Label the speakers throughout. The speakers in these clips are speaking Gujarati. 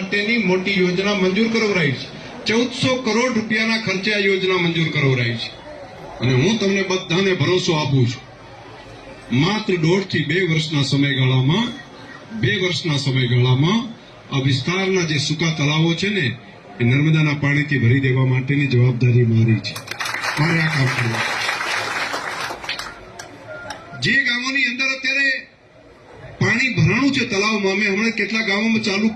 Speaker 1: માટેની મોટી યોજના મંજૂર કરાવરાઈ છે. ચૌદસો કરોડ રૂપિયાના ખર્ચે આ યોજના મંજૂર કરાવરાઈ છે. અને હું તમને બધાને ભરોસો આપું છું. માત્ર દોઢથી બે વર્ષના સમયગાળામાં, બે વર્ષના સમયગાળામાં આ વિસ્તારના જે સૂકા તળાવો છે ને, એ નર્મદાના પાણીથી ભરી દેવા માટેની જવાબદારી મારી છે. જે ગામોની અંદર અત્યારે પાણી ભરાણું છે તળાવમાં અમે હમણાં કેટલા ગામોમાં ચાલુ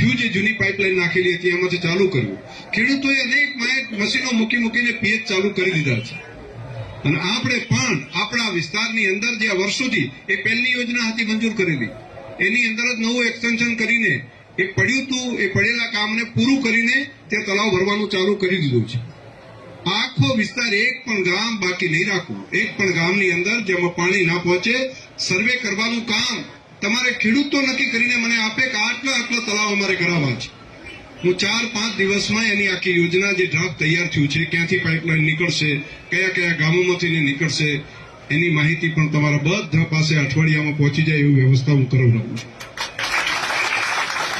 Speaker 1: થયું જે જૂની પાઇપલાઇન નાખેલી હતી એમાંથી ચાલુ કર્યું. ખેડૂતોએ અનેક મશીનો મૂકી મૂકીને પીએચ ચાલુ કરી દીધા છે. અને આપણે પણ આપણા વિસ્તારની અંદર જે વર્ષોથી એ પહેલી યોજના હતી મંજૂર કરેલી, એની અંદર જ નવું એક્સટેન્શન કરીને, એ પડ્યું હતું એ પડેલા કામને પૂરું કરીને તે તળાવ ભરવાનું ચાલુ કરી દીધું છે. આખો વિસ્તાર એક પણ ગામ બાકી નહીં રાખવું. એક પણ ગામની અંદર જેમાં પાણી ના પહોંચે, સર્વે કરવાનું કામ તમારે ખેડૂતો નક્કી કરીને મને આપે કે આટલા આટલા અમારે કરાવવા છે. હું ચાર પાંચ દિવસમાં એની આખી યોજના જે ડ્રાફ્ટ તૈયાર થયું છે, ક્યાંથી પાઇપલાઇન નીકળશે, કયા કયા ગામોમાંથી નીકળશે, એની માહિતી પણ તમારા બધા પાસે અઠવાડિયામાં પહોંચી જાય એવી વ્યવસ્થા હું કરાવડાવું છું.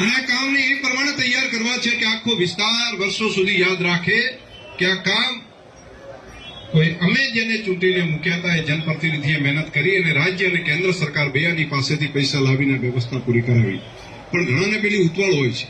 Speaker 1: અને આ કામને એ પ્રમાણે તૈયાર કરવા છે કે આખો વિસ્તાર વર્ષો સુધી યાદ રાખે કે આ કામ કોઈ અમે જેને ચૂંટીને મૂક્યા હતા એ જનપ્રતિનિધિએ મહેનત કરી અને રાજ્ય અને કેન્દ્ર સરકાર બેની પાસેથી પૈસા લાવીને વ્યવસ્થા પૂરી કરાવી. programa que ele virtual hoje.